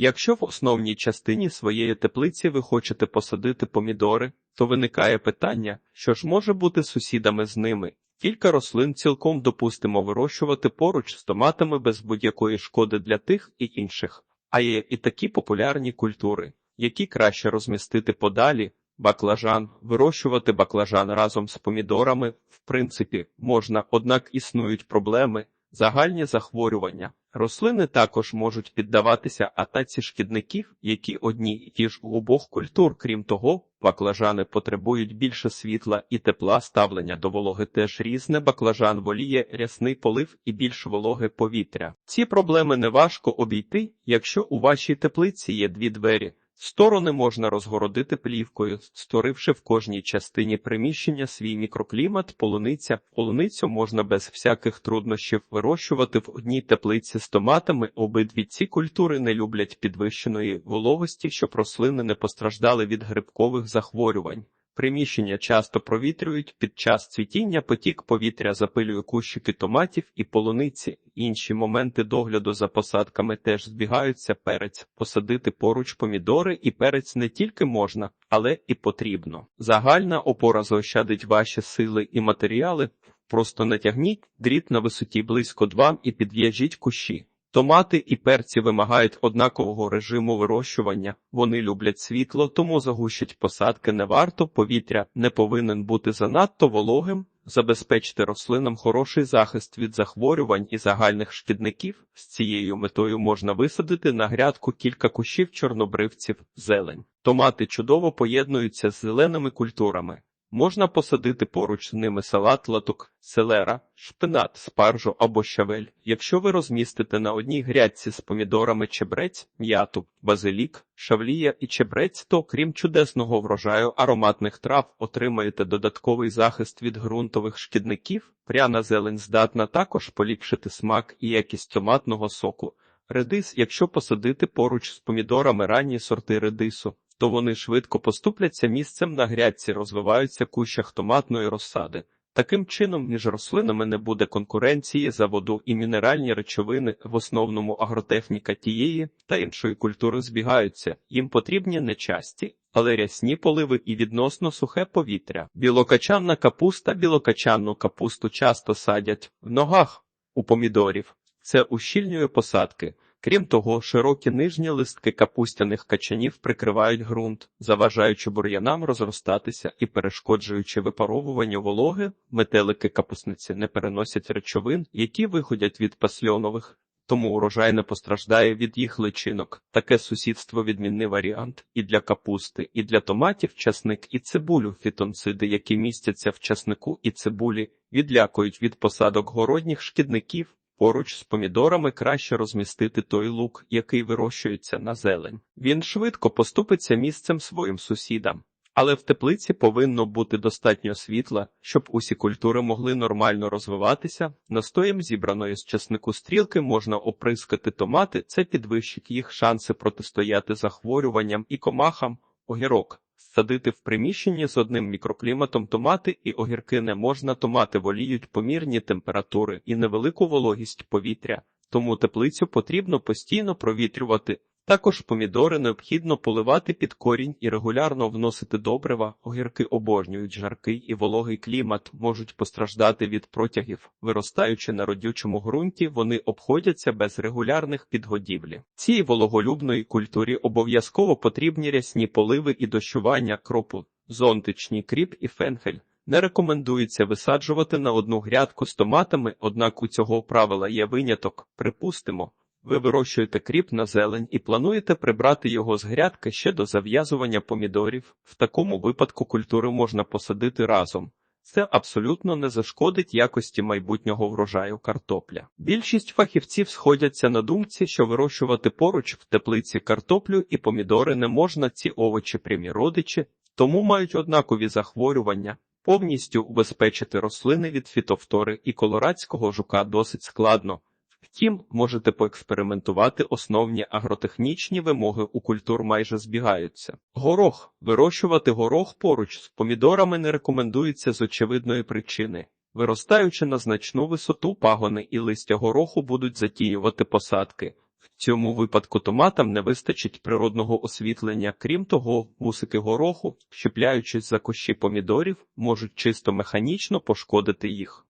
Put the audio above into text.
Якщо в основній частині своєї теплиці ви хочете посадити помідори, то виникає питання, що ж може бути сусідами з ними. Кілька рослин цілком допустимо вирощувати поруч з томатами без будь-якої шкоди для тих і інших. А є і такі популярні культури, які краще розмістити подалі. Баклажан вирощувати баклажан разом з помідорами, в принципі, можна, однак існують проблеми, загальні захворювання. Рослини також можуть піддаватися атаці шкідників, які одні ті ж у обох культур. Крім того, баклажани потребують більше світла і тепла, ставлення до вологи теж різне. Баклажан воліє рясний полив і більш вологе повітря. Ці проблеми неважко обійти, якщо у вашій теплиці є дві двері. Сторони можна розгородити плівкою, створивши в кожній частині приміщення свій мікроклімат, полуниця. Полуницю можна без всяких труднощів вирощувати в одній теплиці з томатами. Обидві ці культури не люблять підвищеної вологості, щоб рослини не постраждали від грибкових захворювань. Приміщення часто провітрюють під час цвітіння, потік повітря запилює кущики томатів і полуниці. Інші моменти догляду за посадками теж збігаються. Перець посадити поруч помідори і перець не тільки можна, але і потрібно. Загальна опора заощадить ваші сили і матеріали. Просто натягніть дріт на висоті близько 2 і підв'яжіть кущі. Томати і перці вимагають однакового режиму вирощування. Вони люблять світло, тому загущать посадки не варто. Повітря не повинен бути занадто вологим. Забезпечте рослинам хороший захист від захворювань і загальних шкідників. З цією метою можна висадити на грядку кілька кущів чорнобривців, зелень. Томати чудово поєднуються з зеленими культурами. Можна посадити поруч з ними салат латук, селера, шпинат, спаржу або щавель. Якщо ви розмістите на одній грядці з помідорами чебрець, м'яту, базилік, шавлія і чебрець, то крім чудесного врожаю ароматних трав отримаєте додатковий захист від ґрунтових шкідників. Пряна зелень здатна також поліпшити смак і якість томатного соку. Редис, якщо посадити поруч з помідорами ранні сорти редису, то вони швидко поступляться місцем на грядці, розвиваються кущах томатної розсади. Таким чином, між рослинами не буде конкуренції за воду і мінеральні речовини, в основному агротехніка тієї та іншої культури збігаються. Їм потрібні не часті, але рясні поливи і відносно сухе повітря. Білокачанна капуста, білокачанну капусту часто садять в ногах у помідорів. Це ущільнює посадки. Крім того, широкі нижні листки капустяних качанів прикривають ґрунт, заважаючи бур'янам розростатися і перешкоджуючи випаровуванню вологи, метелики капусниці не переносять речовин, які виходять від пасльонових. Тому урожай не постраждає від їх личинок. Таке сусідство відмінний варіант і для капусти, і для томатів, часник і цибулю. Фітонциди, які містяться в часнику і цибулі, відлякують від посадок городніх шкідників. Поруч з помідорами краще розмістити той лук, який вирощується на зелень. Він швидко поступиться місцем своїм сусідам. Але в теплиці повинно бути достатньо світла, щоб усі культури могли нормально розвиватися. Настоєм зібраної з часнику стрілки можна оприскати томати, це підвищить їх шанси протистояти захворюванням і комахам, огірок. Садити в приміщенні з одним мікрокліматом томати і огірки не можна. Томати воліють помірні температури і невелику вологість повітря, тому теплицю потрібно постійно провітрювати. Також помідори необхідно поливати під корінь і регулярно вносити добрива. Огірки обожнюють жаркий і вологий клімат, можуть постраждати від протягів. Виростаючи на родючому ґрунті, вони обходяться без регулярних підгодівлі. Цій вологолюбної культурі обов'язково потрібні рясні поливи і дощування кропу, зонтичні кріп і фенхель. Не рекомендується висаджувати на одну грядку з томатами, однак у цього правила є виняток. Припустимо. Ви вирощуєте кріп на зелень і плануєте прибрати його з грядки ще до зав'язування помідорів. В такому випадку культури можна посадити разом. Це абсолютно не зашкодить якості майбутнього врожаю картопля. Більшість фахівців сходяться на думці, що вирощувати поруч в теплиці картоплю і помідори не можна ці овочі прямі родичі, тому мають однакові захворювання. Повністю убезпечити рослини від фітофтори і колорадського жука досить складно. Втім, можете поекспериментувати основні агротехнічні вимоги у культур майже збігаються. Горох вирощувати горох поруч з помідорами не рекомендується з очевидної причини. Виростаючи на значну висоту, пагони і листя гороху будуть затінювати посадки. В цьому випадку томатам не вистачить природного освітлення. Крім того, вусики гороху, щепляючись за кущі помідорів, можуть чисто механічно пошкодити їх.